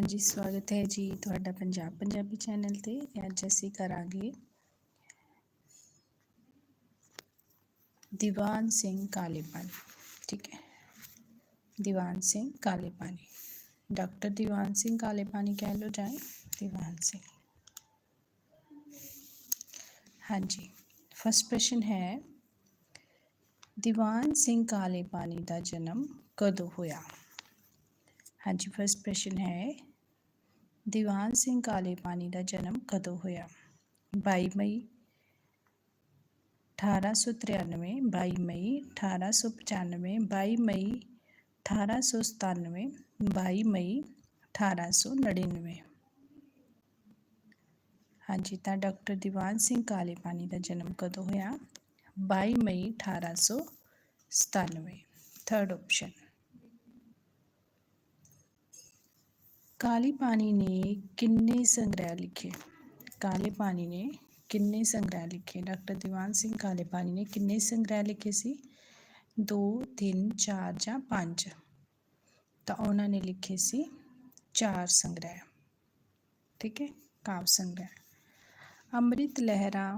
ਹਾਂਜੀ, ਸਵਾਗਤ ਹੈ ਜੀ ਤੁਹਾਡਾ ਪੰਜਾਬ ਪੰਜਾਬੀ ਚੈਨਲ ਤੇ ਅੱਜ ਅਸੀਂ ਕਰਾਂਗੇ ਦੀਵਾਨ ਸਿੰਘ ਕਾਲੇ ਠੀਕ ਹੈ। ਦੀਵਾਨ ਸਿੰਘ ਕਾਲੇਪਾਨੀ ਡਾਕਟਰ ਦੀਵਾਨ ਸਿੰਘ ਕਾਲੇਪਾਨੀ ਕਹਿ ਲੋ ਜਾਏ ਦੀਵਾਨ ਸਿੰਘ। ਹਾਂਜੀ ਫਸਟ ਕੁਐਸਚਨ ਹੈ, ਦੀਵਾਨ ਸਿੰਘ ਕਾਲੇਪਾਨੀ ਦਾ ਜਨਮ ਕਦੋਂ ਹੋਇਆ? ਹਾਂਜੀ ਫਸਟ ਪ੍ਰਸ਼ਨ ਹੈ ਦੀਵਾਨ ਸਿੰਘ ਕਾਲੇ ਪਾਣੀ ਦਾ ਜਨਮ ਕਦੋਂ ਹੋਇਆ? 22 ਮਈ 1893 22 ਮਈ 1895 22 ਮਈ 1897 22 ਮਈ 1899 ਹਾਂਜੀ, ਤਾਂ ਡਾਕਟਰ ਦੀਵਾਨ ਸਿੰਘ ਕਾਲੇ ਪਾਣੀ ਦਾ ਜਨਮ ਕਦੋਂ ਹੋਇਆ? 22 ਮਈ 1897 ਥਰਡ ਆਪਸ਼ਨ ਕਾਲੀ ਪਾਣੀ ਨੇ ਕਿੰਨੇ ਸੰਗ੍ਰਹਿ ਲਿਖੇ ਕਾਲੇ ਪਾਣੀ ਨੇ ਕਿੰਨੇ ਸੰਗ੍ਰਹਿ ਲਿਖੇ ਡਾਕਟਰ ਦੀਵਾਨ ਸਿੰਘ ਕਾਲੇ ਪਾਣੀ ਨੇ ਕਿੰਨੇ ਸੰਗ੍ਰਹਿ ਲਿਖੇ ਸੀ 2 3 4 ਜਾਂ 5 ਤਾਂ ਉਹਨਾਂ ਨੇ ਲਿਖੇ ਸੀ 4 ਸੰਗ੍ਰਹਿ ਠੀਕ ਹੈ ਕਾਵ ਸੰਗ੍ਰਹਿ ਅੰਮ੍ਰਿਤ ਲਹਿਰਾ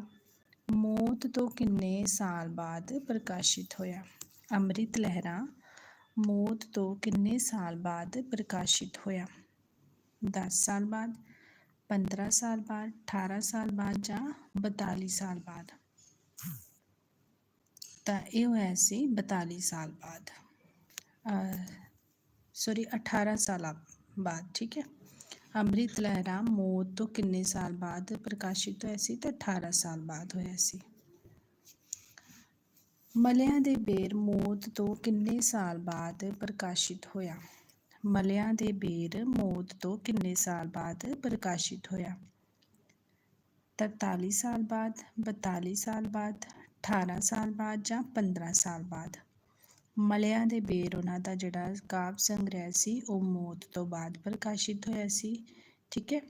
ਮੌਤ ਤੋਂ ਕਿੰਨੇ ਸਾਲ ਬਾਅਦ ਪ੍ਰਕਾਸ਼ਿਤ ਹੋਇਆ ਅੰਮ੍ਰਿਤ ਲਹਿਰਾ ਮੌਤ ਤੋਂ ਕਿੰਨੇ ਸਾਲ ਬਾਅਦ ਪ੍ਰਕਾਸ਼ਿਤ ਹੋਇਆ 10 ਸਾਲ ਬਾਅਦ 15 ਸਾਲ ਬਾਅਦ 18 ਸਾਲ ਬਾਅਦ ਜਾਂ 42 ਸਾਲ ਬਾਅਦ। ਤਾਂ ਇਹ ਹੋਇਆ ਸੀ 42 ਸਾਲ ਬਾਅਦ। ਸੌਰੀ 18 ਸਾਲ ਬਾਅਦ, ਠੀਕ ਹੈ? ਅੰਮ੍ਰਿਤ ਲਹਿਰਾ, ਮੌਤ ਤੋਂ ਕਿੰਨੇ ਸਾਲ ਬਾਅਦ ਪ੍ਰਕਾਸ਼ਿਤ ਹੋਇਆ ਸੀ ਤਾਂ 18 ਸਾਲ ਬਾਅਦ ਹੋਇਆ ਸੀ। ਮਲਿਆਂ ਦੇ ਬੇਰ ਮੌਤ ਤੋਂ ਕਿੰਨੇ ਸਾਲ ਬਾਅਦ ਪ੍ਰਕਾਸ਼ਿਤ ਹੋਇਆ? ਮਲਿਆਂ ਦੇ ਬੇਰ ਮੌਤ ਤੋਂ ਕਿੰਨੇ ਸਾਲ ਬਾਅਦ ਪ੍ਰਕਾਸ਼ਿਤ ਹੋਇਆ? 43 ਸਾਲ ਬਾਅਦ 42 ਸਾਲ ਬਾਅਦ 18 ਸਾਲ ਬਾਅਦ ਜਾਂ 15 ਸਾਲ ਬਾਅਦ? ਮਲਿਆਂ ਦੇ ਬੇਰ ਉਹਨਾਂ ਦਾ ਜਿਹੜਾ ਕਾਵਿ ਸੰਗ੍ਰਹਿ ਸੀ, ਉਹ ਮੌਤ ਤੋਂ ਬਾਅਦ ਪ੍ਰਕਾਸ਼ਿਤ ਹੋਇਆ ਸੀ, ਠੀਕ ਹੈ?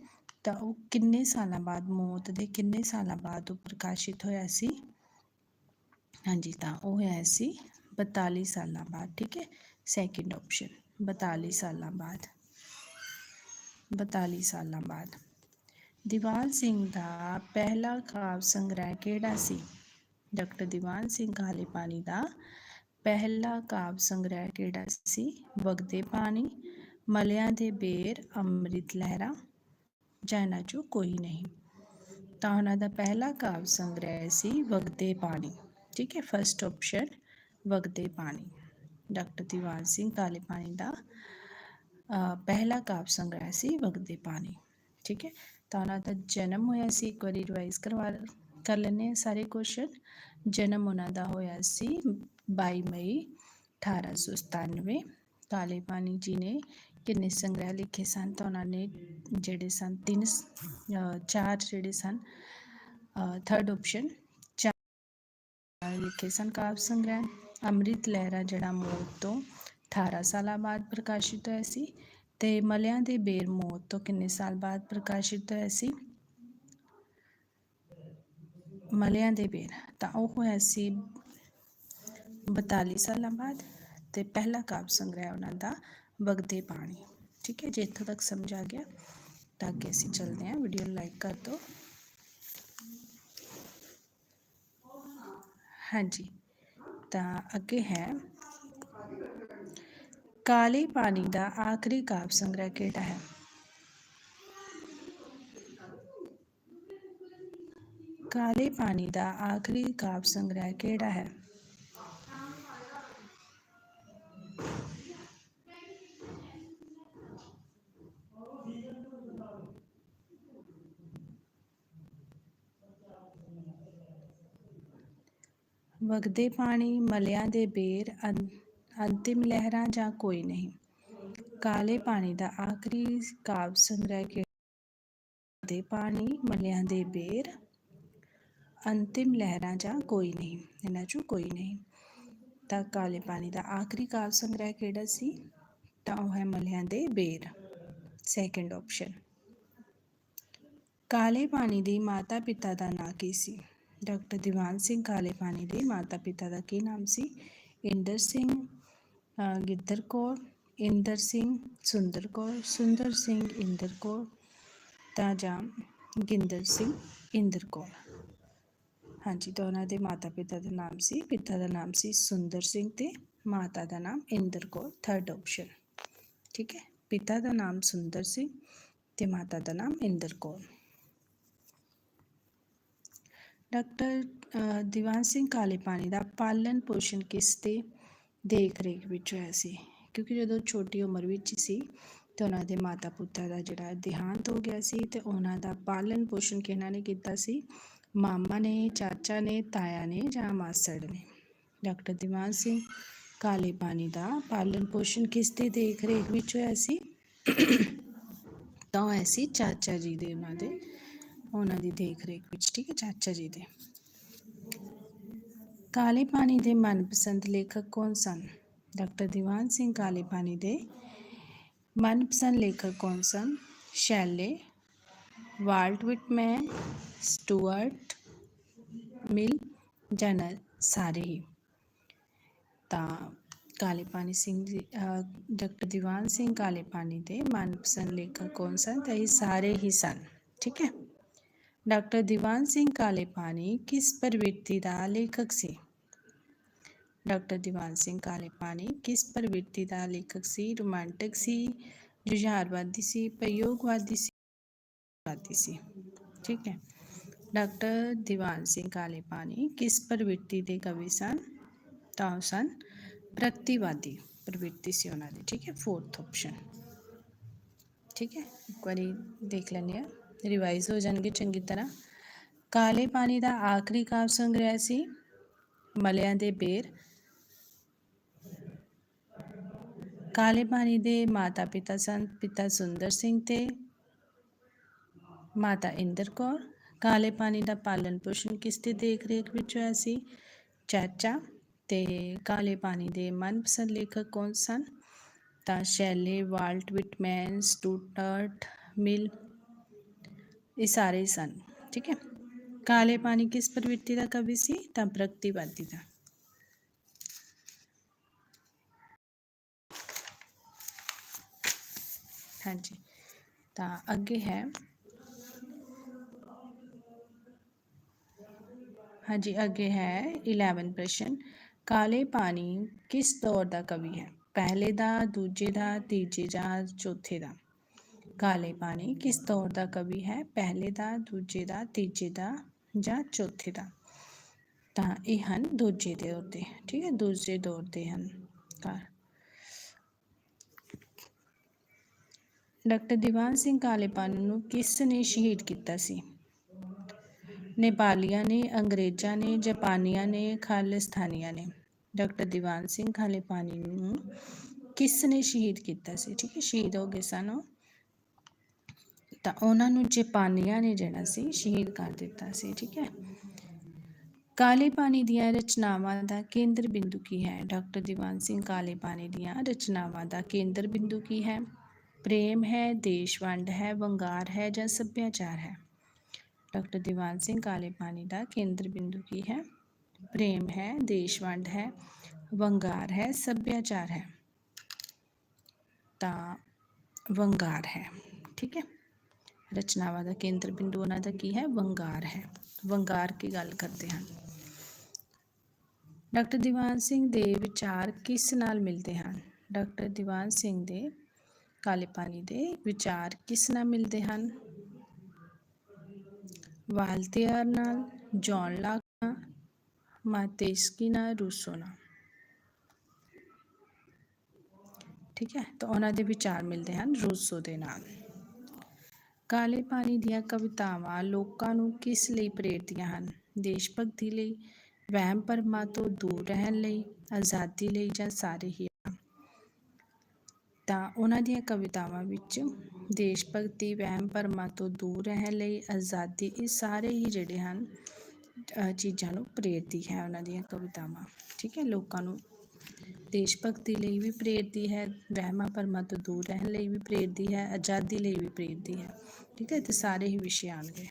ਤਾਂ ਉਹ ਕਿੰਨੇ ਸਾਲਾਂ ਬਾਅਦ ਮੌਤ ਦੇ ਕਿੰਨੇ ਸਾਲਾਂ ਬਾਅਦ ਉਹ ਪ੍ਰਕਾਸ਼ਿਤ ਹੋਇਆ ਸੀ? ਹਾਂਜੀ, ਤਾਂ ਉਹ ਹੋਇਆ ਸੀ 42 ਸਾਲਾਂ ਬਾਅਦ, ਠੀਕ ਹੈ? ਸੈਕਿੰਡ ਆਪਸ਼ਨ 42 ਸਾਲਾਂ ਬਾਅਦ। 42 ਸਾਲਾਂ ਬਾਅਦ। ਦੀਵਾਨ ਸਿੰਘ ਦਾ ਪਹਿਲਾ ਕਾਵਿ ਸੰਗ੍ਰਹਿ ਕਿਹੜਾ ਸੀ? ਡਾਕਟਰ ਦੀਵਾਨ ਸਿੰਘ ਕਾਲੇ ਪਾਣੀ ਦਾ ਪਹਿਲਾ ਕਾਵਿ ਸੰਗ੍ਰਹਿ ਕਿਹੜਾ ਸੀ? ਵਗਦੇ ਪਾਣੀ, ਮਲਿਆਂ ਦੇ ਬੇਰ, ਅੰਮ੍ਰਿਤ ਲਹਿਰਾ ਜਾਨਾ ਜੋ ਕੋਈ ਨਹੀਂ। ਤਾਂ ਉਹਨਾਂ ਦਾ ਪਹਿਲਾ ਕਾਵਿ ਸੰਗ੍ਰਹਿ ਸੀ ਵਗਦੇ ਪਾਣੀ। ਠੀਕ ਹੈ ਫਰਸਟ ਆਪਸ਼ਨ ਵਗਦੇ ਪਾਣੀ। ਡਾਕਟਰ ਦੀਵਾਨ ਸਿੰਘ ਕਾਲੇ ਪਾਣੀ ਦਾ ਪਹਿਲਾ ਕਾਵਿ ਸੰਗ੍ਰਹਿ ਸੀ ਵਗਦੇ ਪਾਣੀ, ਠੀਕ ਹੈ? ਤਾਂ ਉਹਨਾਂ ਦਾ ਜਨਮ ਹੋਇਆ ਸੀ, ਇੱਕ ਵਾਰੀ ਰਿਵਾਈਜ਼ ਕਰਵਾ ਕਰ ਲੈਣੇ ਸਾਰੇ ਕੁਐਸਚਨ ਜਨਮ ਉਹਨਾਂ ਦਾ ਹੋਇਆ ਸੀ 22 ਮਈ 1897 ਕਾਲੇ ਪਾਣੀ ਜੀ ਨੇ ਕਿੰਨੇ ਸੰਗ੍ਰਹਿ ਲਿਖੇ ਸਨ ਤਾਂ ਉਹਨਾਂ ਨੇ ਜਿਹੜੇ ਸਨ, ਤਿੰਨ ਚਾਰ ਜਿਹੜੇ ਸਨ ਥਰਡ ਆਪਸ਼ਨ ਚਾਰ ਲਿਖੇ ਸਨ ਕਾਵਿ ਸੰਗ੍ਰਹਿ। ਅੰਮ੍ਰਿਤ ਲਹਿਰਾ ਜਿਹੜਾ ਮੌਤ ਤੋਂ 18 ਸਾਲਾਂ ਬਾਅਦ ਪ੍ਰਕਾਸ਼ਿਤ ਹੋਇਆ ਸੀ ਤੇ ਮਲਿਆਂ ਦੇ ਬੇਰ ਮੌਤ ਤੋਂ ਕਿੰਨੇ ਸਾਲ ਬਾਅਦ ਪ੍ਰਕਾਸ਼ਿਤ ਹੋਇਆ ਸੀ? ਮਲਿਆਂ ਦੇ ਬੇਰ, ਤਾਂ ਉਹ ਹੋਇਆ ਸੀ 42 ਸਾਲਾਂ ਬਾਅਦ ਤੇ ਪਹਿਲਾ ਕਾਵਿ ਸੰਗ੍ਰਹਿ ਉਹਨਾਂ ਦਾ ਵਗਦੇ ਪਾਣੀ। ਠੀਕ ਹੈ ਜੇ, ਇੱਥੋਂ ਤੱਕ ਸਮਝ ਆ ਗਿਆ। ਤਾਂ ਅੱਗੇ ਅਸੀਂ ਚੱਲਦੇ ਹਾਂ ਵੀਡੀਓ ਲਾਈਕ ਕਰ ਦਿਓ। ਹਾਂਜੀ। ਤਾਂ ਅੱਗੇ ਹੈ। ਕਾਲੇ ਪਾਣੀ ਦਾ ਆਖਰੀ ਕਾਵਿ ਸੰਗ੍ਰਹਿ ਕਿਹੜਾ ਹੈ? ਕਾਲੇ ਪਾਣੀ ਦਾ ਆਖਰੀ ਕਾਵਿ ਸੰਗ੍ਰਹਿ ਕਿਹੜਾ ਹੈ? ਵਗਦੇ ਪਾਣੀ, ਮਲਿਆਂ ਦੇ ਬੇਰ ਅੰਤਿਮ ਲਹਿਰਾਂ ਜਾਂ ਕੋਈ ਨਹੀਂ। ਕਾਲੇ ਪਾਣੀ ਦਾ ਆਖਰੀ ਕਾਵ ਸੰਗ੍ਰਹਿ ਕਿਹੜਾ? ਦੇ ਪਾਣੀ, ਮਲਿਆਂ ਦੇ ਬੇਰ, ਅੰਤਿਮ ਲਹਿਰਾਂ ਜਾਂ ਕੋਈ ਨਹੀਂ। ਇਹਨਾਂ ਚੋਂ ਕੋਈ ਨਹੀਂ। ਤਾਂ ਕਾਲੇ ਪਾਣੀ ਦਾ ਆਖਰੀ ਕਾਵ ਸੰਗ੍ਰਹਿ ਕਿਹੜਾ ਸੀ? ਤਾਂ ਉਹ ਹੈ ਮਲਿਆਂ ਦੇ ਬੇਰ। ਸੈਕੰਡ ਆਪਸ਼ਨ ਕਾਲੇ ਪਾਣੀ ਦੀ ਮਾਤਾ ਪਿਤਾ ਦਾ ਨਾਂ ਕੀ ਸੀ? ਡਾਕਟਰ ਦੀਵਾਨ ਸਿੰਘ ਕਾਲੇ ਪਾਣੀ ਦੇ ਮਾਤਾ ਪਿਤਾ ਦਾ ਕੀ ਨਾਮ ਸੀ? ਇੰਦਰ ਸਿੰਘ ਗਿੱਦਰ ਕੌਰ, ਇੰਦਰ ਸਿੰਘ, ਸੁੰਦਰ ਕੌਰ, ਸੁੰਦਰ ਸਿੰਘ, ਇੰਦਰ ਕੌਰ, ਤਾਂ ਜਾਂ ਗਿੰਦਰ ਸਿੰਘ, ਇੰਦਰ ਕੌਰ। ਹਾਂਜੀ, ਤਾਂ ਉਹਨਾਂ ਦੇ ਮਾਤਾ ਪਿਤਾ ਦਾ ਨਾਮ ਸੀ, ਪਿਤਾ ਦਾ ਨਾਮ ਸੀ ਸੁੰਦਰ ਸਿੰਘ ਤੇ ਮਾਤਾ ਦਾ ਨਾਮ ਇੰਦਰ ਕੌਰ ਥਰਡ ਆਪਸ਼ਨ ਠੀਕ ਹੈ? ਪਿਤਾ ਦਾ ਨਾਮ ਸੁੰਦਰ ਸਿੰਘ ਤੇ ਮਾਤਾ ਦਾ ਨਾਮ ਇੰਦਰ ਕੌਰ। ਡਾਕਟਰ ਦੀਵਾਨ ਸਿੰਘ ਕਾਲੇ ਪਾਣੀ ਦਾ ਪਾਲਣ ਪੋਸ਼ਣ ਕਿਸ ਤੇ ਦੇਖ ਰੇਖ ਵਿੱਚ ਹੋਇਆ ਸੀ? ਕਿਉਂਕਿ ਜਦੋਂ ਛੋਟੀ ਉਮਰ ਵਿੱਚ ਸੀ, ਤੇ ਉਹਨਾਂ ਦੇ ਮਾਤਾ ਪਿਤਾ ਦਾ ਜਿਹੜਾ ਦੇਹਾਂਤ ਹੋ ਗਿਆ ਸੀ ਤੇ ਉਹਨਾਂ ਦਾ ਪਾਲਣ ਪੋਸ਼ਣ ਕਿਹਨਾਂ ਨੇ ਕੀਤਾ ਸੀ? ਮਾਮਾ ਨੇ, ਚਾਚਾ ਨੇ, ਤਾਇਆ ਨੇ ਜਾਂ ਮਾਸੜ ਨੇ? ਡਾਕਟਰ ਦੀਵਾਨ ਸਿੰਘ ਕਾਲੇ ਪਾਣੀ ਦਾ ਪਾਲਣ ਪੋਸ਼ਣ ਕਿਸ ਦੀ ਦੇਖ ਰੇਖ ਵਿੱਚ ਹੋਇਆ ਸੀ? ਤਾਂ ਹੋਇਆ ਸੀ ਚਾਚਾ ਜੀ ਦੇ ਉਹਨਾਂ ਦੇ ਉਹਨਾਂ ਦੀ ਦੇਖ ਰੇਖ ਵਿੱਚ ਠੀਕ ਹੈ ਚਾਚਾ ਜੀ ਦੇ। ਕਾਲੇ ਪਾਣੀ ਦੇ ਮਨਪਸੰਦ ਲੇਖਕ ਕੌਣ ਸਨ? ਡਾਕਟਰ ਦੀਵਾਨ ਸਿੰਘ ਕਾਲੇ ਪਾਣੀ ਦੇ ਮਨਪਸੰਦ ਲੇਖਕ ਕੌਣ ਸਨ? Shelley Walt Whitman Stuart Mill genre ਸਾਰੇ ਹੀ। ਤਾਂ ਕਾਲੇ ਪਾਣੀ ਸਿੰਘ ਜੀ ਅਹ, ਡਾਕਟਰ ਦੀਵਾਨ ਸਿੰਘ ਕਾਲੇ ਪਾਣੀ ਦੇ ਮਨਪਸੰਦ ਲੇਖਕ ਕੌਣ ਸਨ? ਤਾਂ ਇਹ ਸਾਰੇ ਹੀ ਸਨ ਠੀਕ ਹੈ। ਡਾਕਟਰ ਦੀਵਾਨ ਸਿੰਘ ਕਾਲੇ ਪਾਣੀ ਕਿਸ ਪ੍ਰਵਿਰਤੀ ਦਾ ਲੇਖਕ ਸੀ? ਡਾਕਟਰ ਦੀਵਾਨ ਸਿੰਘ ਕਾਲੇ ਪਾਣੀ ਕਿਸ ਪ੍ਰਵਿਰਤੀ ਦਾ ਲੇਖਕ ਸੀ? ਰੋਮਾਂਟਿਕ ਸੀ, ਜੁਝਾਰਵਾਦੀ ਸੀ, ਪ੍ਰਯੋਗਵਾਦੀ ਸੀ ਵਾਦੀ ਸੀ। ਠੀਕ ਹੈ। ਡਾਕਟਰ ਦੀਵਾਨ ਸਿੰਘ ਕਾਲੇ ਪਾਣੀ ਕਿਸ ਪ੍ਰਵਿਰਤੀ ਦੇ ਕਵੀ ਸਨ? ਤਾਂ ਉਹ ਸਨ ਪ੍ਰਗਤੀਵਾਦੀ ਪ੍ਰਵਿਰਤੀ ਸੀ ਉਹਨਾਂ ਦੀ। ਠੀਕ ਹੈ। ਫੋਰਥ ਆਪਸ਼ਨ ਠੀਕ ਹੈ। ਇੱਕ ਵਾਰੀ ਦੇਖ ਲੈਂਦੇ ਆ ਰਿਵਾਈਜ਼ ਹੋ ਜਾਣਗੇ ਚੰਗੀ ਤਰ੍ਹਾਂ। ਕਾਲੇ ਪਾਣੀ ਦਾ ਆਖਰੀ ਕਾਵਿ ਸੰਗ੍ਰਹਿ ਸੀ, ਮਲਿਆਂ ਦੇ ਬੇਰ। ਕਾਲੇ ਪਾਣੀ ਦੇ ਮਾਤਾ ਪਿਤਾ ਸਨ, ਪਿਤਾ ਸੁੰਦਰ ਸਿੰਘ ਤੇ ਮਾਤਾ ਇੰਦਰ ਕੌਰ। ਕਾਲੇ ਪਾਣੀ ਦਾ ਪਾਲਣ ਪੋਸ਼ਣ ਕਿਸ ਦੀ ਦੇਖ ਰੇਖ ਵਿੱਚ ਹੋਇਆ ਸੀ? ਚਾਚਾ ਤੇ ਕਾਲੇ ਪਾਣੀ ਦੇ ਮਨਪਸੰਦ ਲੇਖਕ ਕੌਣ ਸਨ? ਤਾਂ ਸ਼ੈਲੇ ਵਾਲਟ ਵਿਟਮੈਨ, ਸਟੂਟਰਟ ਮਿਲ ਇਹ ਸਾਰੇ ਹੀ ਸਨ ਠੀਕ ਹੈ ਕਾਲੇ ਪਾਣੀ ਕਿਸ ਪ੍ਰਵਿਰਤੀ ਦਾ ਕਵੀ ਸੀ ਤਾਂ ਪ੍ਰਗਤੀਵਾਦੀ ਦਾ ਹਾਂਜੀ ਤਾਂ ਅੱਗੇ ਹੈ ਹਾਂਜੀ ਅੱਗੇ ਹੈ 11 ਪ੍ਰਸ਼ਨ ਕਾਲੇ ਪਾਣੀ ਕਿਸ ਦੌਰ ਦਾ ਕਵੀ ਹੈ ਪਹਿਲੇ ਦਾ ਦੂਜੇ ਦਾ ਤੀਜੇ ਜਾਂ ਚੌਥੇ ਦਾ ਕਾਲੇ ਪਾਣੀ ਕਿਸ ਦੌਰ ਦਾ ਕਵੀ ਹੈ? ਪਹਿਲੇ ਦਾ, ਦੂਜੇ ਦਾ, ਤੀਜੇ ਦਾ ਜਾਂ ਚੌਥੇ ਦਾ? ਤਾਂ ਇਹ ਹਨ ਦੂਜੇ ਦੌਰ ਦੇ ਠੀਕ ਹੈ? ਦੂਜੇ ਦੌਰ ਦੇ ਹਨ। ਕਾਰ ਡਾਕਟਰ ਦੀਵਾਨ ਸਿੰਘ ਕਾਲੇ ਨੂੰ ਕਿਸ ਨੇ ਸ਼ਹੀਦ ਕੀਤਾ ਸੀ? ਨੇਪਾਲੀਆਂ ਨੇ, ਅੰਗਰੇਜ਼ਾਂ ਨੇ, ਜਾਪਾਨੀਆਂ ਨੇ, ਖਾਲਿਸਤਾਨੀਆਂ ਨੇ? ਡਾਕਟਰ ਦੀਵਾਨ ਸਿੰਘ ਕਾਲੇਪਾਨੀ ਨੂੰ ਕਿਸ ਨੇ ਸ਼ਹੀਦ ਕੀਤਾ ਸੀ? ਠੀਕ ਹੈ? ਸ਼ਹੀਦ ਹੋ ਗਏ ਸਨ ਉਹ। ਤਾਂ ਉਹਨਾਂ ਨੂੰ ਜਪਾਨੀਆਂ ਨੇ ਜਿਹੜਾ ਸੀ, ਸ਼ਹੀਦ ਕਰ ਦਿੱਤਾ ਸੀ, ਠੀਕ ਹੈ। ਕਾਲੇ ਪਾਣੀ ਦੀਆਂ ਰਚਨਾਵਾਂ ਦਾ ਕੇਂਦਰ ਬਿੰਦੂ ਕੀ ਹੈ? ਡਾਕਟਰ ਦੀਵਾਨ ਸਿੰਘ ਕਾਲੇ ਪਾਣੀ ਦੀਆਂ ਰਚਨਾਵਾਂ ਦਾ ਕੇਂਦਰ ਬਿੰਦੂ ਕੀ ਹੈ? ਪ੍ਰੇਮ ਹੈ, ਦੇਸ਼ ਵੰਡ ਹੈ, ਵੰਗਾਰ ਹੈ ਜਾਂ ਸੱਭਿਆਚਾਰ ਹੈ? ਡਾਕਟਰ ਦੀਵਾਨ ਸਿੰਘ ਕਾਲੇ ਪਾਣੀ ਦਾ ਕੇਂਦਰ ਬਿੰਦੂ ਕੀ ਹੈ? ਪ੍ਰੇਮ ਹੈ, ਦੇਸ਼ ਵੰਡ ਹੈ, ਵੰਗਾਰ ਹੈ, ਸੱਭਿਆਚਾਰ ਹੈ। ਤਾਂ ਵੰਗਾਰ ਹੈ, ਠੀਕ ਹੈ। ਰਚਨਾਵਾਂ ਦਾ ਕੇਂਦਰ ਬਿੰਦੂ ਉਹਨਾਂ ਦਾ ਕੀ ਹੈ ਵੰਗਾਰ ਹੈ ਵੰਗਾਰ ਕੀ ਗੱਲ ਕਰਦੇ ਹਨ ਡਾਕਟਰ ਦੀਵਾਨ ਸਿੰਘ ਦੇ ਵਿਚਾਰ ਕਿਸ ਨਾਲ ਮਿਲਦੇ ਹਨ ਡਾਕਟਰ ਦੀਵਾਨ ਸਿੰਘ ਦੇ ਕਾਲੇ ਪਾਣੀ ਦੇ ਵਿਚਾਰ ਕਿਸ ਨਾਲ ਮਿਲਦੇ ਹਨ ਵਾਲਤੇਅਰ ਨਾਲ ਜੌਨ ਲਾਕ ਨਾਲ ਮਾਤੇਸਕੀ ਨਾਲ ਰੂਸੋ ਨਾਲ ਠੀਕ ਹੈ ਤਾਂ ਉਹਨਾਂ ਦੇ ਵਿਚਾਰ ਮਿਲਦੇ ਹਨ ਰੂਸੋ ਦੇ ਨਾਲ ਕਾਲੇ ਪਾਣੀ ਦੀਆਂ ਕਵਿਤਾਵਾਂ ਲੋਕਾਂ ਨੂੰ ਕਿਸ ਲਈ ਪ੍ਰੇਰਦੀਆਂ ਹਨ? ਦੇਸ਼ ਭਗਤੀ ਲਈ, ਵਹਿਮ ਭਰਮਾਂ ਤੋਂ ਦੂਰ ਰਹਿਣ ਲਈ, ਆਜ਼ਾਦੀ ਲਈ ਜਾਂ ਸਾਰੇ ਹੀ? ਤਾਂ ਉਹਨਾਂ ਦੀਆਂ ਕਵਿਤਾਵਾਂ ਵਿੱਚ, ਦੇਸ਼ ਭਗਤੀ, ਵਹਿਮ ਭਰਮਾਂ ਤੋਂ ਦੂਰ ਰਹਿਣ ਲਈ, ਆਜ਼ਾਦੀ ਇਹ ਸਾਰੇ ਹੀ ਜਿਹੜੇ ਹਨ ਚੀਜ਼ਾਂ ਨੂੰ ਪ੍ਰੇਰਦੀ ਹੈ ਉਹਨਾਂ ਦੀਆਂ ਕਵਿਤਾਵਾਂ। ਠੀਕ ਹੈ, ਲੋਕਾਂ ਨੂੰ ਦੇਸ਼ ਭਗਤੀ ਲਈ ਵੀ ਪ੍ਰੇਰਦੀ ਹੈ, ਵਹਿਮਾਂ ਭਰਮਾਂ ਤੋਂ ਦੂਰ ਰਹਿਣ ਲਈ ਵੀ ਪ੍ਰੇਰਦੀ ਹੈ, ਆਜ਼ਾਦੀ ਲਈ ਵੀ ਪ੍ਰੇਰਦੀ ਹੈ। ਠੀਕ ਹੈ ਤੇ ਸਾਰੇ ਹੀ ਵਿਸ਼ੇ ਆਉਣਗੇ।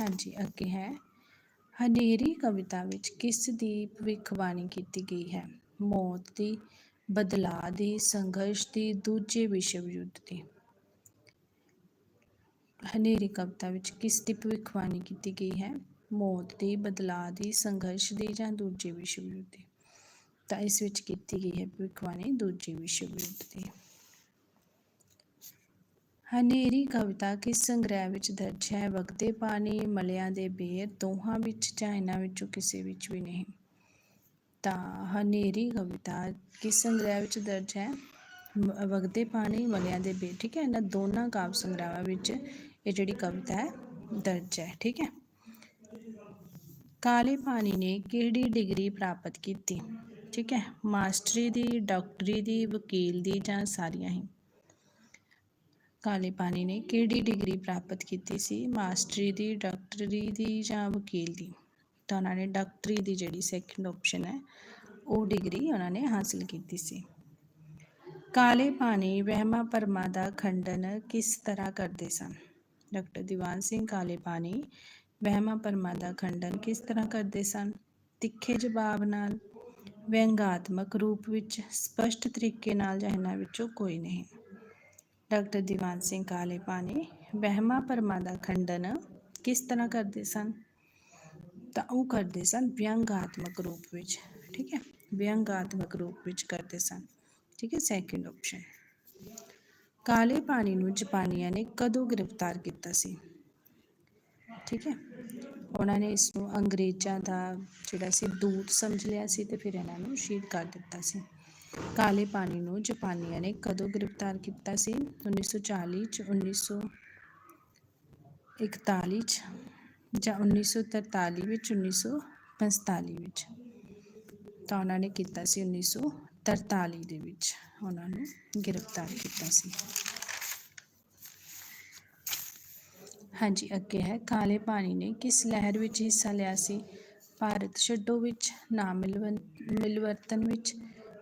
ਹਾਂਜੀ, ਅੱਗੇ ਹੈ। ਹਨੇਰੀ ਕਵਿਤਾ ਵਿੱਚ ਕਿਸ ਦੀ ਭਵਿੱਖਬਾਣੀ ਕੀਤੀ ਗਈ ਹੈ? ਮੌਤ ਦੀ, ਬਦਲਾਅ ਦੀ, ਸੰਘਰਸ਼ ਦੀ, ਦੂਜੇ ਵਿਸ਼ਵ ਯੁੱਧ ਦੀ। ਹਨੇਰੀ ਕਵਿਤਾ ਵਿੱਚ ਕਿਸ ਦੀ ਭਵਿੱਖਬਾਣੀ ਕੀਤੀ ਗਈ ਹੈ? ਮੌਤ ਦੀ ਬਦਲਾਅ ਦੀ ਸੰਘਰਸ਼ ਦੀ ਜਾਂ ਦੂਜੇ ਵਿਸ਼ਵ ਯੁੱਧ ਦੀ। ਤਾਂ ਇਸ ਵਿੱਚ ਕੀਤੀ ਗਈ ਹੈ ਭਵਿੱਖਬਾਣੀ ਦੂਜੇ ਵਿਸ਼ਵ ਯੁੱਧ ਦੀ। ਹਨੇਰੀ ਕਵਿਤਾ ਕਿਸ ਸੰਗ੍ਰਹਿ ਵਿੱਚ ਦਰਜ ਹੈ, ਵਗਦੇ ਪਾਣੀ ਮਲਿਆਂ ਦੇ ਬੇਰ, ਦੋਹਾਂ ਵਿੱਚ ਜਾਂ ਇਹਨਾਂ ਵਿੱਚੋਂ ਕਿਸੇ ਵਿੱਚ ਵੀ ਨਹੀਂ। ਤਾਂ ਹਨੇਰੀ ਕਵਿਤਾ ਕਿਸ ਸੰਗ੍ਰਹਿ ਵਿੱਚ ਦਰਜ ਹੈ ਵਗਦੇ ਪਾਣੀ ਮਲਿਆਂ ਦੇ ਬੇਰ, ਠੀਕ ਹੈ? ਇਹਨਾਂ ਦੋਨਾਂ ਕਾਵਿ ਸੰਗ੍ਰਹਿਾਂ ਵਿੱਚ ਇਹ ਜਿਹੜੀ ਕਵਿਤਾ ਹੈ, ਦਰਜ ਹੈ, ਠੀਕ ਹੈ? ਕਾਲੇ ਪਾਣੀ ਨੇ ਕਿਹੜੀ ਡਿਗਰੀ ਪ੍ਰਾਪਤ ਕੀਤੀ? ਠੀਕ ਹੈ, ਮਾਸਟਰੀ ਦੀ, ਡਾਕਟਰੀ ਦੀ, ਵਕੀਲ ਦੀ ਜਾਂ ਸਾਰੀਆਂ ਹੀ? ਕਾਲੇ ਪਾਣੀ ਨੇ ਕਿਹੜੀ ਡਿਗਰੀ ਪ੍ਰਾਪਤ ਕੀਤੀ ਸੀ? ਮਾਸਟਰੀ ਦੀ, ਡਾਕਟਰੀ ਦੀ ਜਾਂ ਵਕੀਲ ਦੀ? ਤਾਂ ਉਹਨਾਂ ਨੇ ਡਾਕਟਰੀ ਦੀ ਜਿਹੜੀ ਸੈਕੰਡ ਆਪਸ਼ਨ ਹੈ, ਉਹ ਡਿਗਰੀ ਉਹਨਾਂ ਨੇ ਹਾਸਲ ਕੀਤੀ ਸੀ। ਕਾਲੇ ਪਾਣੀ ਵਹਿਮਾ ਭਰਮਾਂ ਦਾ ਖੰਡਨ ਕਿਸ ਤਰ੍ਹਾਂ ਕਰਦੇ ਸਨ? ਡਾਕਟਰ ਦੀਵਾਨ ਸਿੰਘ, ਕਾਲੇ ਪਾਣੀ ਵਹਿਮਾਂ ਭਰਮਾਂ ਦਾ ਖੰਡਨ ਕਿਸ ਤਰ੍ਹਾਂ ਕਰਦੇ ਸਨ? ਤਿੱਖੇ ਜਵਾਬ ਨਾਲ, ਵਿਅੰਗਾਤਮਕ ਰੂਪ ਵਿੱਚ ਸਪਸ਼ਟ ਤਰੀਕੇ ਨਾਲ ਜਾਂ ਇਹਨਾਂ ਵਿੱਚੋਂ ਕੋਈ ਨਹੀਂ। ਡਾਕਟਰ ਦੀਵਾਨ ਸਿੰਘ ਕਾਲੇ ਪਾਣੀ ਵਹਿਮਾਂ ਭਰਮਾਂ ਦਾ ਖੰਡਨ ਕਿਸ ਤਰ੍ਹਾਂ ਕਰਦੇ ਸਨ? ਤਾਂ ਉਹ ਕਰਦੇ ਸਨ ਵਿਅੰਗਾਤਮਕ ਰੂਪ ਵਿੱਚ, ਠੀਕ ਹੈ? ਵਿਅੰਗਾਤਮਕ ਰੂਪ ਵਿੱਚ ਕਰਦੇ ਸਨ, ਠੀਕ ਹੈ? ਸੈਕਿੰਡ ਆਪਸ਼ਨ ਕਾਲੇ ਪਾਣੀ ਨੂੰ ਜਾਪਾਨੀਆਂ ਨੇ ਕਦੋਂ ਗ੍ਰਿਫਤਾਰ ਕੀਤਾ ਸੀ? ਠੀਕ ਹੈ? ਉਹਨਾਂ ਨੇ ਇਸ ਨੂੰ ਅੰਗਰੇਜ਼ਾਂ ਦਾ ਜਿਹੜਾ ਸੀ ਦੂਤ ਸਮਝ ਲਿਆ ਸੀ ਤੇ ਫਿਰ ਇਹਨਾਂ ਨੂੰ ਸ਼ਹੀਦ ਕਰ ਦਿੱਤਾ ਸੀ। ਕਾਲੇ ਪਾਣੀ ਨੂੰ ਜਾਪਾਨੀਆਂ ਨੇ ਕਦੋਂ ਗ੍ਰਿਫਤਾਰ ਕੀਤਾ ਸੀ? 1940 ਚ 1941 ਚ ਜਾਂ 1943 ਵਿੱਚ 1945 ਵਿੱਚ? ਤਾਂ ਉਹਨਾਂ ਨੇ ਕੀਤਾ ਸੀ 1943 ਦੇ ਵਿੱਚ। ਉਹਨਾਂ ਨੂੰ ਗ੍ਰਿਫਤਾਰ ਕੀਤਾ ਸੀ। ਹਾਂਜੀ, ਅੱਗੇ ਹੈ। ਕਾਲੇ ਪਾਣੀ ਨੇ ਕਿਸ ਲਹਿਰ ਵਿੱਚ ਹਿੱਸਾ ਲਿਆ ਸੀ? ਭਾਰਤ ਛੱਡੋ ਵਿੱਚ, ਨਾ ਮਿਲਵਨ ਮਿਲਵਰਤਨ ਵਿੱਚ,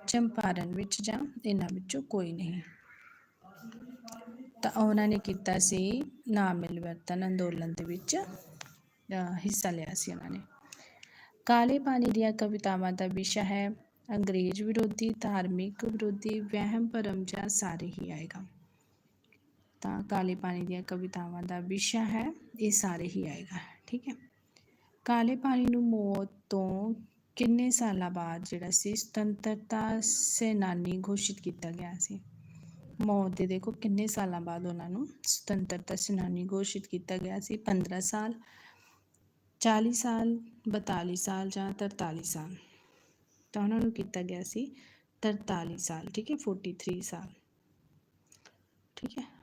ਚੰਪਾਰਨ ਵਿੱਚ ਜਾਂ ਇਹਨਾਂ ਵਿੱਚੋਂ ਕੋਈ ਨਹੀਂ? ਤਾਂ ਉਹਨਾਂ ਨੇ ਕੀਤਾ ਸੀ, ਨਾ ਮਿਲਵਰਤਨ ਅੰਦੋਲਨ ਦੇ ਵਿੱਚ ਹਿੱਸਾ ਲਿਆ ਸੀ ਉਹਨਾਂ ਨੇ। ਕਾਲੇ ਪਾਣੀ ਦੀਆਂ ਕਵਿਤਾਵਾਂ ਦਾ ਵਿਸ਼ਾ ਹੈ, ਅੰਗਰੇਜ਼ ਵਿਰੋਧੀ, ਧਾਰਮਿਕ ਵਿਰੋਧੀ ਵਹਿਮ ਭਰਮ ਜਾਂ ਸਾਰੇ ਹੀ ਆਏਗਾ। ਤਾਂ ਕਾਲੇ ਪਾਣੀ ਦੀਆਂ ਕਵਿਤਾਵਾਂ ਦਾ ਵਿਸ਼ਾ ਹੈ, ਇਹ ਸਾਰੇ ਹੀ ਆਏਗਾ, ਠੀਕ ਹੈ। ਕਾਲੇ ਪਾਣੀ ਨੂੰ ਮੌਤ ਤੋਂ ਕਿੰਨੇ ਸਾਲਾਂ ਬਾਅਦ ਜਿਹੜਾ ਸੀ ਸੁਤੰਤਰਤਾ ਸੈਨਾਨੀ ਘੋਸ਼ਿਤ ਕੀਤਾ ਗਿਆ ਸੀ? ਮੌਤ ਦੇ ਦੇਖੋ ਕਿੰਨੇ ਸਾਲਾਂ ਬਾਅਦ ਉਹਨਾਂ ਨੂੰ ਸੁਤੰਤਰਤਾ ਸੈਨਾਨੀ ਘੋਸ਼ਿਤ ਕੀਤਾ ਗਿਆ ਸੀ? 15 ਸਾਲ 40 ਸਾਲ 42 ਸਾਲ ਜਾਂ 43 ਸਾਲ? ਤਾਂ ਉਹਨਾਂ ਨੂੰ ਕੀਤਾ ਗਿਆ ਸੀ 43 ਸਾਲ, ਠੀਕ ਹੈ 43 ਸਾਲ। ਠੀਕ ਹੈ।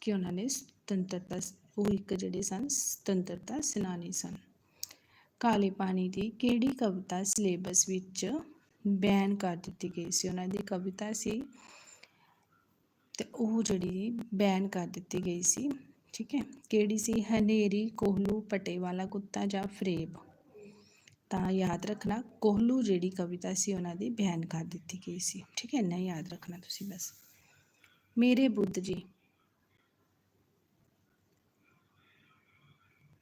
ਕਿ ਉਹਨਾਂ ਨੇ? ਸੁਤੰਤਰਤਾ ਉਹ ਇੱਕ ਜਿਹੜੇ ਸਨ, ਸੁਤੰਤਰਤਾ ਸੈਨਾਨੀ ਸਨ। ਕਾਲੇ ਪਾਣੀ ਦੀ ਕਿਹੜੀ ਕਵਿਤਾ ਸਿਲੇਬਸ ਵਿੱਚ ਬੈਨ ਕਰ ਦਿੱਤੀ ਗਈ ਸੀ? ਉਹਨਾਂ ਦੀ ਕਵਿਤਾ ਸੀ ਤੇ ਉਹ ਜਿਹੜੀ ਬੈਨ ਕਰ ਦਿੱਤੀ ਗਈ ਸੀ, ਠੀਕ ਹੈ, ਕਿਹੜੀ ਸੀ? ਹਨੇਰੀ, ਕੋਹਲੂ ਪਟੇ ਵਾਲਾ ਕੁੱਤਾ ਜਾਂ ਫਰੇਬ? ਤਾਂ ਯਾਦ ਰੱਖਣਾ, ਕੋਹਲੂ ਜਿਹੜੀ ਕਵਿਤਾ ਸੀ, ਉਹਨਾਂ ਦੀ ਬੈਨ ਕਰ ਦਿੱਤੀ ਗਈ ਸੀ। ਠੀਕ ਹੈ, ਇੰਨਾ ਯਾਦ ਰੱਖਣਾ ਤੁਸੀਂ ਬਸ। ਮੇਰੇ ਬੁੱਧ ਜੀ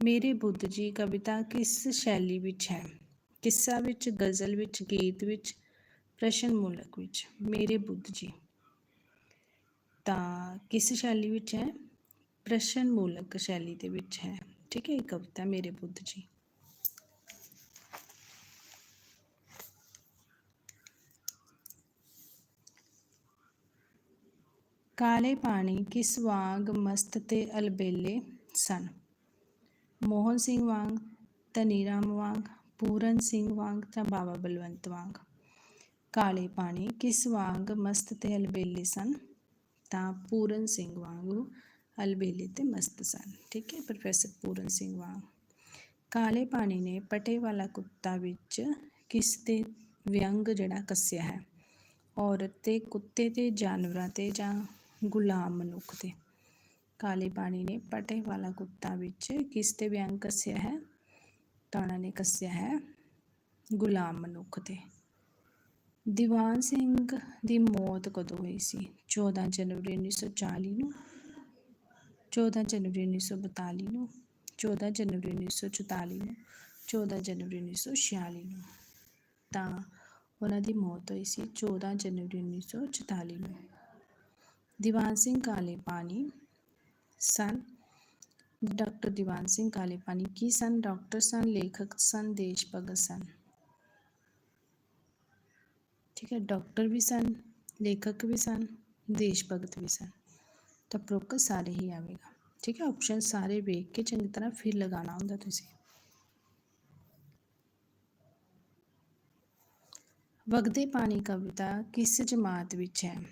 ਮੇਰੇ ਬੁੱਧ ਜੀ, ਕਵਿਤਾ ਕਿਸ ਸ਼ੈਲੀ ਵਿੱਚ ਹੈ? ਕਿੱਸਾ ਵਿੱਚ, ਗਜ਼ਲ ਵਿੱਚ, ਗੀਤ ਵਿੱਚ, ਪ੍ਰਸ਼ਨ ਮੂਲਕ ਵਿੱਚ। ਮੇਰੇ ਬੁੱਧ ਜੀ, ਤਾਂ ਕਿਸ ਸ਼ੈਲੀ ਵਿੱਚ ਹੈ? ਪ੍ਰਸ਼ਨ ਮੂਲਕ ਸ਼ੈਲੀ ਦੇ ਵਿੱਚ ਹੈ। ਠੀਕ ਹੈ, ਇਹ ਕਵਿਤਾ ਮੇਰੇ ਬੁੱਧ ਜੀ। ਕਾਲੇ ਪਾਣੀ ਕਿਸ ਵਾਂਗ ਮਸਤ ਤੇ ਅਲਬੇਲੇ ਸਨ? ਮੋਹਨ ਸਿੰਘ ਵਾਂਗ ਧਨੀ ਰਾਮ ਵਾਂਗ, ਪੂਰਨ ਸਿੰਘ ਵਾਂਗ ਤਾਂ ਬਾਬਾ ਬਲਵੰਤ ਵਾਂਗ। ਕਾਲੇ ਪਾਣੀ ਕਿਸ ਵਾਂਗ ਮਸਤ ਤੇ ਅਲਬੇਲੇ ਸਨ? ਤਾਂ ਪੂਰਨ ਸਿੰਘ ਵਾਂਗੂ ਅਲਬੇਲੇ ਤੇ ਮਸਤ ਸਨ। ਠੀਕ ਹੈ, ਪ੍ਰੋਫੈਸਰ ਪੂਰਨ ਸਿੰਘ ਵਾਂਗ। ਕਾਲੇ ਪਾਣੀ ਨੇ ਪਟੇ ਵਾਲਾ ਕੁੱਤਾ ਵਿੱਚ ਕਿਸ ਤੇ ਵਿਅੰਗ ਜਿਹੜਾ ਕੱਸਿਆ ਹੈ? ਔਰਤ ਤੇ ਕੁੱਤੇ ਤੇ ਜਾਨਵਰਾਂ ਤੇ ਜਾਂ ਗੁਲਾਮ ਮਨੁੱਖ ਤੇ? ਕਾਲੇ ਪਾਣੀ ਨੇ ਪਟੇ ਵਾਲਾ ਕੁੱਤਾ ਵਿੱਚ ਕਿਸ ਤੇ ਵਿਅੰਗ ਕੱਸਿਆ ਹੈ? ਤਾਂ ਉਹਨਾਂ ਨੇ ਕੱਸਿਆ ਹੈ, ਗੁਲਾਮ ਮਨੁੱਖ ਤੇ। ਦੀਵਾਨ ਸਿੰਘ ਦੀ ਮੌਤ ਕਦੋਂ ਹੋਈ ਸੀ? 14 ਜਨਵਰੀ 1940 ਨੂੰ 14 ਜਨਵਰੀ 1942 ਨੂੰ 14 ਜਨਵਰੀ 1944 ਨੂੰ 14 ਜਨਵਰੀ 1946 ਨੂੰ। ਤਾਂ ਉਹਨਾਂ ਦੀ ਮੌਤ ਹੋਈ ਸੀ 14 ਜਨਵਰੀ 1944 ਨੂੰ। ਦੀਵਾਨ ਸਿੰਘ ਕਾਲੇ ਪਾਣੀ ਸਨ। ਡਾਕਟਰ ਦੀਵਾਨ ਸਿੰਘ ਕਾਲੇਪਾਨੀ ਕੀ ਸਨ? ਡਾਕਟਰ ਸਨ, ਲੇਖਕ ਸਨ, ਦੇਸ਼ ਭਗਤ ਸਨ। ਠੀਕ ਹੈ, ਡਾਕਟਰ ਵੀ ਸਨ, ਲੇਖਕ ਵੀ ਸਨ, ਦੇਸ਼ ਭਗਤ ਵੀ ਸਨ। ਤਾਂ ਪ੍ਰੋਕਰ ਸਾਰੇ ਹੀ ਆਵੇਗਾ। ਠੀਕ ਹੈ ਆਪਸ਼ਨ ਸਾਰੇ ਵੇਖ ਕੇ ਚੰਗੀ ਤਰ੍ਹਾਂ ਫਿਰ ਲਗਾਉਣਾ ਹੁੰਦਾ ਤੁਸੀਂ। ਵਗਦੇ ਪਾਣੀ ਕਵਿਤਾ ਕਿਸ ਜਮਾਤ ਵਿੱਚ ਹੈ?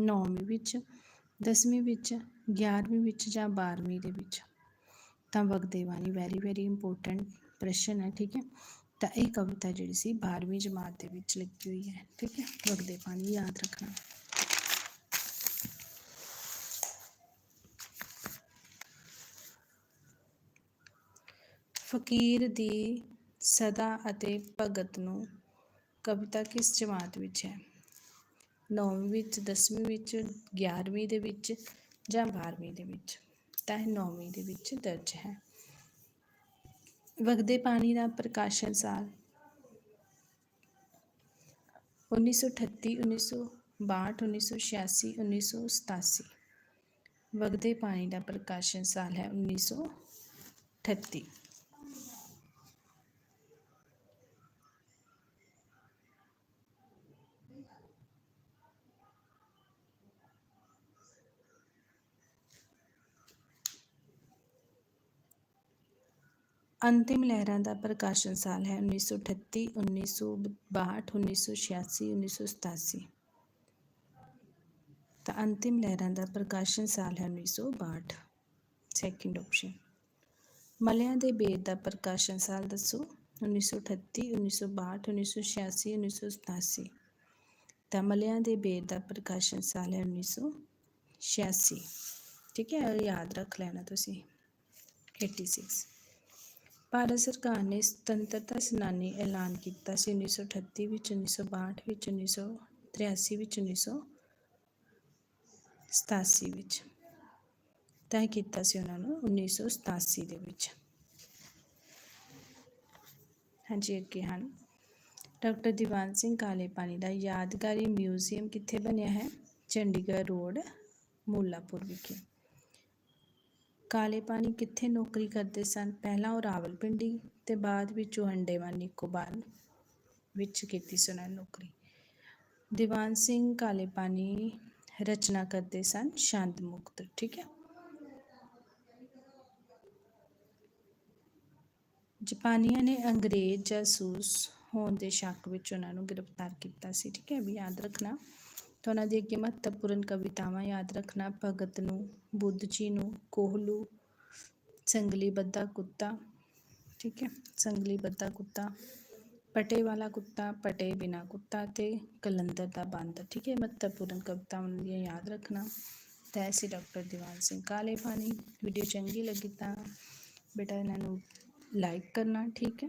ਨੌਵੀਂ ਵਿੱਚ, ਦਸਵੀਂ ਵਿੱਚ 11ਵੀਂ ਵਿੱਚ ਜਾਂ 12ਵੀਂ ਦੇ ਵਿੱਚ। ਤਾਂ ਵਗਦੇ ਪਾਣੀ ਵੈਰੀ ਵੈਰੀ ਇੰਪੋਰਟੈਂਟ ਪ੍ਰਸ਼ਨ ਹੈ, ਠੀਕ ਹੈ? ਤਾਂ ਇਹ ਕਵਿਤਾ ਜਿਹੜੀ ਸੀ 12ਵੀਂ ਜਮਾਤ ਦੇ ਵਿੱਚ ਲਿਖੀ ਹੋਈ ਹੈ, ਠੀਕ ਹੈ? ਵਗਦੇ ਪਾਣੀ ਯਾਦ ਰੱਖਣਾ। ਫਕੀਰ ਦੀ ਸਦਾ ਅਤੇ ਭਗਤ ਨੂੰ ਕਵਿਤਾ ਕਿਸ ਜਮਾਤ ਵਿੱਚ ਹੈ? ਨੌਵੀਂ ਵਿੱਚ, ਦਸਵੀਂ ਵਿੱਚ 11ਵੀਂ ਦੇ ਵਿੱਚ ਜਾਂ 12ਵੀਂ ਦੇ ਵਿੱਚ, ਤਾਂ ਇਹ ਨੌਵੀਂ ਦੇ ਵਿੱਚ ਦਰਜ ਹੈ। ਵਗਦੇ ਪਾਣੀ ਦਾ ਪ੍ਰਕਾਸ਼ਨ ਸਾਲ 1938 1962 1986 1987 ਵਗਦੇ ਪਾਣੀ ਦਾ ਪ੍ਰਕਾਸ਼ਨ ਸਾਲ ਹੈ 1938 ਅੰਤਿਮ ਲਹਿਰਾਂ ਦਾ ਪ੍ਰਕਾਸ਼ਨ ਸਾਲ ਹੈ 1938 1962 1986 1987 ਤਾਂ ਅੰਤਿਮ ਲਹਿਰਾਂ ਦਾ ਪ੍ਰਕਾਸ਼ਨ ਸਾਲ ਹੈ 1962 ਸੈਕਿੰਡ ਆਪਸ਼ਨ ਮਲਿਆਂ ਦੇ ਬੇਦ ਦਾ ਪ੍ਰਕਾਸ਼ਨ ਸਾਲ ਦੱਸੋ 1938 1962 1986 1987 ਤਾਂ ਮਲਿਆਂ ਦੇ ਬੇਦ ਦਾ ਪ੍ਰਕਾਸ਼ਨ ਸਾਲ ਹੈ 1986 ਠੀਕ ਹੈ ਯਾਦ ਰੱਖ ਲੈਣਾ ਤੁਸੀਂ 86 ਭਾਰਤ ਸਰਕਾਰ ਨੇ ਸੁਤੰਤਰਤਾ ਸੈਨਾਨੀ ਐਲਾਨ ਕੀਤਾ ਸੀ 1938 ਵਿੱਚ 1962 ਵਿੱਚ 1983 ਵਿੱਚ 1987 ਵਿੱਚ। ਤੈਅ ਕੀਤਾ ਸੀ ਉਹਨਾਂ ਨੂੰ 1987 ਦੇ ਵਿੱਚ। ਹਾਂਜੀ, ਅੱਗੇ ਹਨ। ਡਾਕਟਰ ਦੀਵਾਨ ਸਿੰਘ ਕਾਲੇ ਪਾਣੀ ਦਾ ਯਾਦਗਾਰੀ ਮਿਊਜ਼ੀਅਮ ਕਿੱਥੇ ਬਣਿਆ ਹੈ? ਚੰਡੀਗੜ੍ਹ ਰੋਡ, ਮੁੱਲਾਪੁਰ ਵਿਖੇ। ਕਾਲੇ ਪਾਣੀ ਕਿੱਥੇ ਨੌਕਰੀ ਕਰਦੇ ਸਨ? ਪਹਿਲਾਂ ਉਹ ਰਾਵਲਪਿੰਡੀ ਤੇ ਬਾਅਦ ਵਿੱਚ ਉਹ ਅੰਡੇਮਾਨ ਨਿਕੋਬਾਰ ਵਿੱਚ ਕੀਤੀ ਸੀ ਉਹਨਾਂ ਨੇ ਨੌਕਰੀ। ਦੀਵਾਨ ਸਿੰਘ ਕਾਲੇ ਪਾਣੀ ਰਚਨਾ ਕਰਦੇ ਸਨ, ਸ਼ਾਂਤ ਮੁਕਤ, ਠੀਕ ਹੈ? ਜਾਪਾਨੀਆਂ ਨੇ ਅੰਗਰੇਜ਼ ਜਾਸੂਸ ਹੋਣ ਦੇ ਸ਼ੱਕ ਵਿੱਚ ਉਹਨਾਂ ਨੂੰ ਗ੍ਰਿਫਤਾਰ ਕੀਤਾ ਸੀ, ਠੀਕ ਹੈ? ਵੀ ਯਾਦ ਰੱਖਣਾ। ਤਾਂ ਉਹਨਾਂ ਦੀ ਅੱਗੇ ਮਹੱਤਵਪੂਰਨ ਕਵਿਤਾਵਾਂ ਯਾਦ ਰੱਖਣਾ ਭਗਤ ਨੂੰ ਬੁੱਧ ਜੀ ਨੂੰ ਕੋਹਲੂ ਸੰਗਲੀ ਬੱਧਾ ਕੁੱਤਾ ਠੀਕ ਹੈ ਸੰਗਲੀ ਬੱਧਾ ਕੁੱਤਾ ਪਟੇ ਵਾਲਾ ਕੁੱਤਾ ਪਟੇ ਬਿਨਾ ਕੁੱਤਾ ਤੇ ਕਲੰਦਰ ਦਾ ਬਾਂਦਰ ਠੀਕ ਹੈ ਮਹੱਤਵਪੂਰਨ ਕਵਿਤਾਵਾਂ ਦੀਆਂ ਯਾਦ ਰੱਖਣਾ ਤਾਂ ਸੀ ਡਾਕਟਰ ਦੀਵਾਨ ਸਿੰਘ ਕਾਲੇ ਪਾਣੀ ਵੀਡੀਓ ਚੰਗੀ ਲੱਗੀ ਤਾਂ ਬੇਟਾ ਇਹਨਾਂ ਨੂੰ ਲਾਈਕ ਕਰਨਾ ਠੀਕ ਹੈ